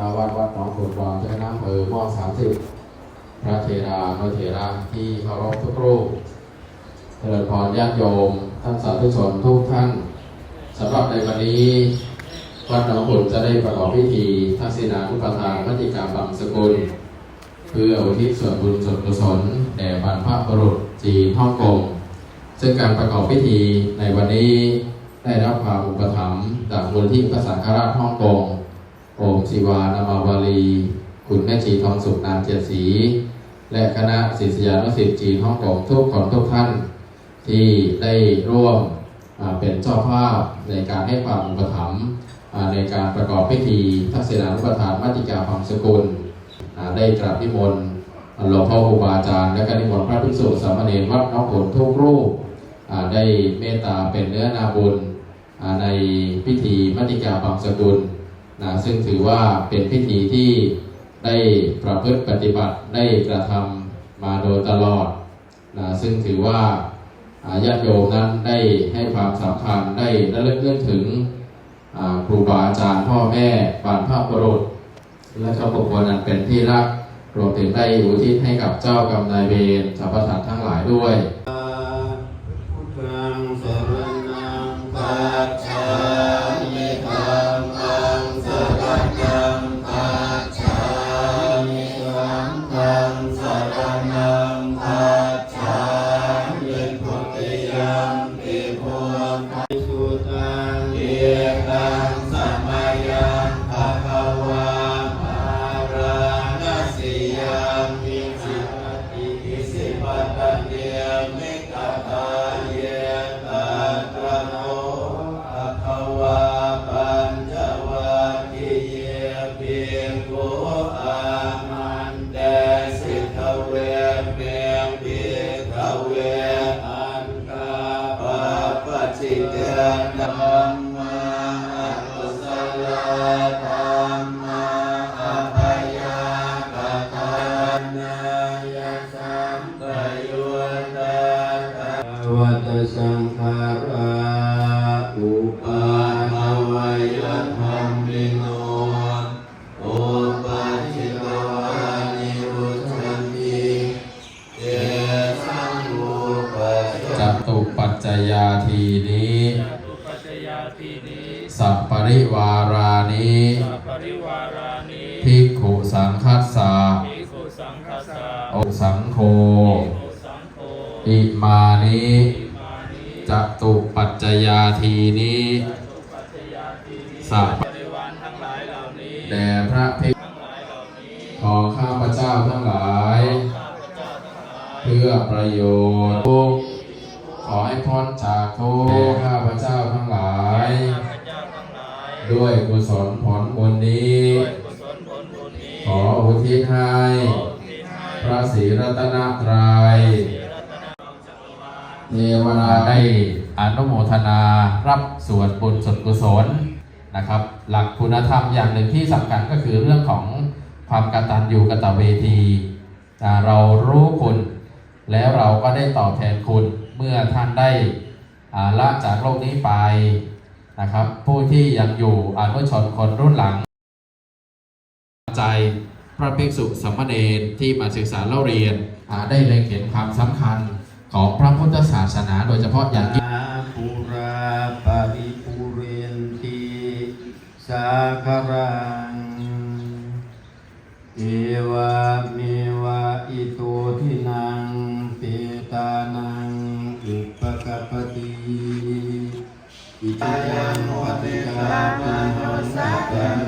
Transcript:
ชาววัดวัดหนองขุนวางใช้น้ำเออหม้อสามสิบพระเทรานุเถระที่เคารพทุกรูปเจริญพรญาติโยม ท่านสาธุชนทุกท่านสำหรับในวันนี้ วัดหนองบุญจะได้ประกอบพิธีทักษิณานุปทานมัติกาบังสกุล เพื่ออุทิศส่วนบุญส่วนกุศลแด่บรรพบุรุษจีนฮ่องกงซึ่งการประกอบพิธีในวันนี้ได้รับความอุปถัมภ์จากมูลที่พระสังฆราชฮ่องกง โอมศิวานามาวาลี คุณแม่ชีทองสุขนามเจียรศรีและคณะศิษยานุศิษย์จีนฮ่องกงทุกคนทุกท่าน ที่ได้ร่วมเป็นเจ้าภาพในการให้ความอุปถัมภ์ในการประกอบพิธีทักษิณานุปทานมัติกาพังสกุล ได้กราบนิมนต์หลวงพ่อครูบาอาจารย์ และก็นิมนต์พระภิกษุสามเณรวัดน้องผลทุกรูป ได้เมตตาเป็นเนื้อนาบุญในพิธีมัติกาพังสกุล นะซึ่งถือว่าเป็นพิธีที่ได้ประพฤติปฏิบัติได้กระทำมาโดยตลอดนะซึ่งถือว่าญาติโยมนั้นได้ให้ความสำคัญได้ระลึกนึกถึงครูบาอาจารย์พ่อแม่บรรพบุรุษ และก็บุคคลนั้นเป็นที่รักรวมถึงได้อุทิศให้กับเจ้ากรรมนายเวรสรรพสัตว์ทั้งหลายด้วย เวอันคาปปจิตตัมมาาทีนี้ตุปัจจยาทีนี้สัพปริวารานิสัพปริวารานิภิกขุสังคัสสะภิกขุสังฆสสะโอสังโฆภิกขุสังโฆอิมานิอิมานิจตุปัจจยาทีนี้ตุปัจจยาทีนี้สัพบริวารทั้งหลายเหล่านี้แด่พระภิกษุทั้งหลายเหล่านี้ของข้าพเจ้าทั้งหลายข้าพเจ้าทั้งหลาย เพื่อประโยชน์ทุกข์ข อให้พ้นจากทุกข์ข้าพเจ้าทั้งหลายข้าพเจ้าทั้งหลาย ด้วยกุศลผลบุญนี้ด้วยกุศลผลบุญนี้ขออุทิศให้ขออุทิศให้พระศรีรัตนตรัยรัตนจักรวาลเทวดาได้อนุโมทนารับส่วนบุญส่วนกุศลนะครับ หลักคุณธรรมอย่างหนึ่งที่สำคัญก็คือเรื่องของความกตัญญูกตเวทีอ่าเรารู้คุณแล้วเราก็ได้ตอบแทนคุณ เมื่อท่านได้ละจากโลกนี้ไปนะครับ ผู้ที่ยังอยู่อนุชนคนรุ่นหลัง ใจพระภิกษุสมณีที่มาศึกษาเล่าเรียนได้เล็งเห็นความสำคัญของพระพุทธศาสนาโดยเฉพาะอย่างยิ่งปุราปริปุเรนติสาครังเอวาเมวะอิโตทินังเปตานัง ติปะกะปะติอิติยังโหติกาปันโนสันต